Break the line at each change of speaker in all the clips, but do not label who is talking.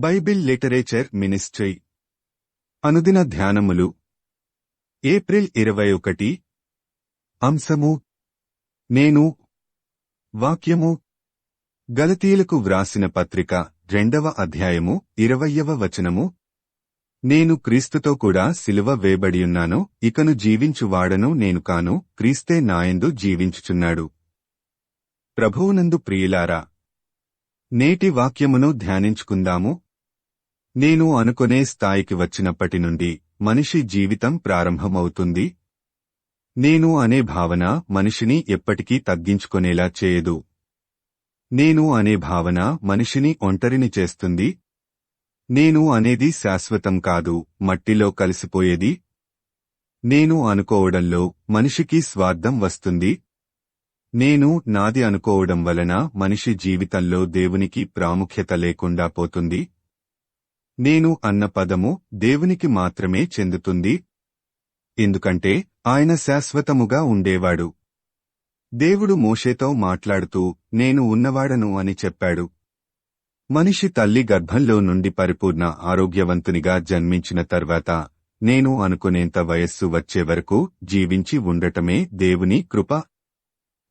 Bible literature ministry. అనుదిన ధ్యానములు. April ఇరవై ఒకటి. అంశము. నేను. వాక్యము. గలతీయులకు వ్రాసిన పత్రిక రెండవ అధ్యాయము ఇరవయ్యవ వచనము. నేను క్రీస్తుతో కూడా సిలువ వేబడియున్నాను ఇకను జీవించువాడను నేను కాను క్రీస్తే నాయందు జీవించుచున్నాడు. ప్రభువునందు ప్రియులారా నేటి వాక్యమును ధ్యానించుకుందాము నేను అనుకునే స్థాయికి వచ్చినప్పటి నుండి మనిషి జీవితం ప్రారంభమవుతుంది. నేను అనే భావన మనిషిని ఎప్పటికీ తగ్గించుకొనేలా చేయదు. నేను అనే భావన మనిషిని ఒంటరిని చేస్తుంది. నేను అనేది శాశ్వతం కాదు మట్టిలో కలిసిపోయేది. నేను అనుకోవడంలో మనిషికి స్వార్థం వస్తుంది. నేను నాది అనుకోవడం వలన మనిషి జీవితంలో దేవునికి ప్రాముఖ్యత లేకుండా పోతుంది. నేను అన్న పదము దేవునికి మాత్రమే చెందుతుంది. ఎందుకంటే ఆయన శాశ్వతముగా ఉండేవాడు. దేవుడు మోషేతో మాట్లాడుతూ నేను ఉన్నవాడను అని చెప్పాడు. మనిషి తల్లి గర్భంలో నుండి పరిపూర్ణ ఆరోగ్యవంతునిగా జన్మించిన తర్వాత నేను అనుకునేంత వయస్సు వచ్చే వరకు జీవించి ఉండటమే దేవుని కృప.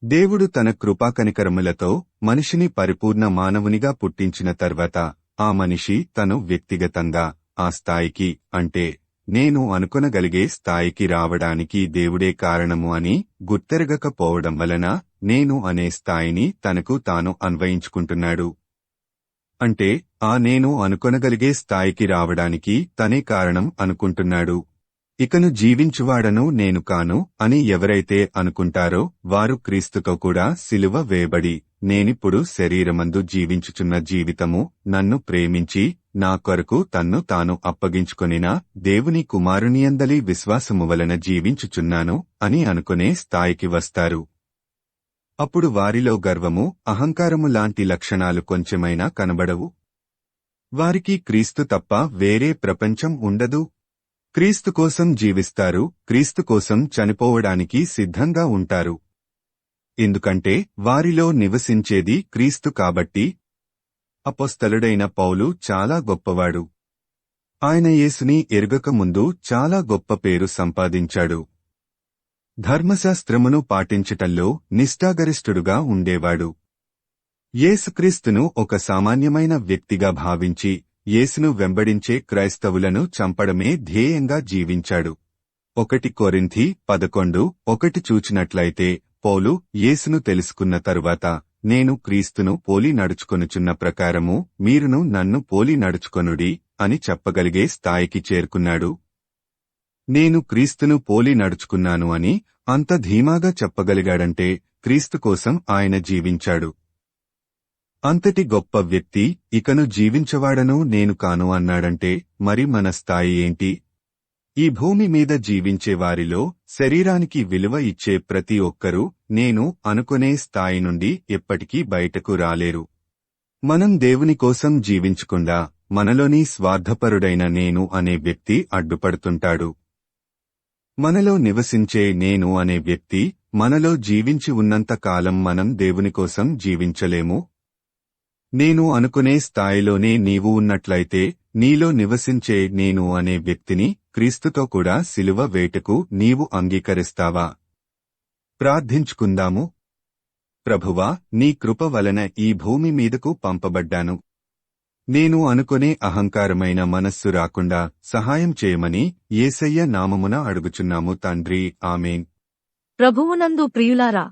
దేవుడు తన కృపాకనికరములతో మనిషిని పరిపూర్ణ మానవునిగా పుట్టించిన తర్వాత ఆ మనిషి తను వ్యక్తిగతంగా ఆ స్థాయికి అంటే నేను అనుకొనగలిగే స్థాయికి రావడానికి దేవుడే కారణము అని గుర్తెరగకపోవడం వలన నేను అనే స్థాయిని తనకు తాను అన్వయించుకుంటున్నాడు. అంటే ఆ నేను అనుకొనగలిగే స్థాయికి రావడానికి తనే కారణం అనుకుంటున్నాడు. ఇకను జీవించువాడను నేను కాను అని ఎవరైతే అనుకుంటారో వారు క్రీస్తుకు కూడా సిలువ వేయబడి నేనిప్పుడు శరీరమందు జీవించుచున్న జీవితము నన్ను ప్రేమించి నా కొరకు తన్ను తాను అప్పగించుకొనిన దేవుని కుమారునియందలి విశ్వాసము వలన జీవించుచున్నాను అని అనుకునే స్థాయికి వస్తారు. అప్పుడు వారిలో గర్వము అహంకారము లాంటి లక్షణాలు కొంచెమైనా కనబడవు. వారికి క్రీస్తు తప్ప వేరే ప్రపంచం ఉండదు. క్రీస్తు కోసం జీవిస్తారు క్రీస్తు కోసం చనిపోవడానికి సిద్ధంగా ఉంటారు. ఎందుకంటే వారిలో నివసించేది క్రీస్తు కాబట్టి అపొస్తలుడైన పౌలు చాలా గొప్పవాడు. ఆయన యేసుని ఎరుగక ముందు చాలా గొప్ప పేరు సంపాదించాడు. ధర్మశాస్త్రమును పాటించటంలో నిష్ఠాగరిష్ఠుడుగా ఉండేవాడు. యేసుక్రీస్తును ఒక సామాన్యమైన వ్యక్తిగా భావించి యేసును వెంబడించే క్రైస్తవులను చంపడమే ధ్యేయంగా జీవించాడు. ఒకటి కొరింథి పదకొండు ఒకటి చూచినట్లయితే పౌలు యేసును తెలుసుకున్న తరువాత నేను క్రీస్తును పోలి నడుచుకొనుచున్న ప్రకారము మీరును నన్ను పోలి నడుచుకొనుడి అని చెప్పగలిగే స్థాయికి చేరుకున్నాడు. నేను క్రీస్తును పోలి నడుచుకున్నాను అని అంత ధీమాగా చెప్పగలిగాడంటే క్రీస్తు కోసం ఆయన జీవించాడు. అంతటి గొప్ప వ్యక్తి ఇకను జీవించవాడను నేను కాను అన్నాడంటే మరి మన స్థాయి ఏంటి? ఈ భూమి మీద జీవించే వారిలో శరీరానికి విలువ ఇచ్చే ప్రతి ఒక్కరూ నేను అనుకునే స్థాయి నుండి ఎప్పటికీ బయటకు రాలేరు. మనం దేవుని కోసం జీవించకుండా మనలోని స్వార్థపరుడైన నేను అనే వ్యక్తి అడ్డుపడుతుంటాడు. మనలో నివసించే నేను అనే వ్యక్తి మనలో జీవించి ఉన్నంత కాలం మనం దేవుని కోసం జీవించలేము నేను అనుకునే స్థాయిలోనే నీవు ఉన్నట్లయితే నీలో నివసించే నేను అనే వ్యక్తిని క్రీస్తుతో కూడా సిలువ వేటకు నీవు అంగీకరిస్తావా? ప్రార్థించుకుందాము. ప్రభువా నీ కృప వలన ఈ భూమి మీదకు పంపబడ్డాను. నేను అనుకునే అహంకారమైన మనస్సు రాకుండా సహాయం చేయమని ఏసయ్య నామమున అడుగుచున్నాము తండ్రి. ఆమెన్.
ప్రభువునందు ప్రియులారా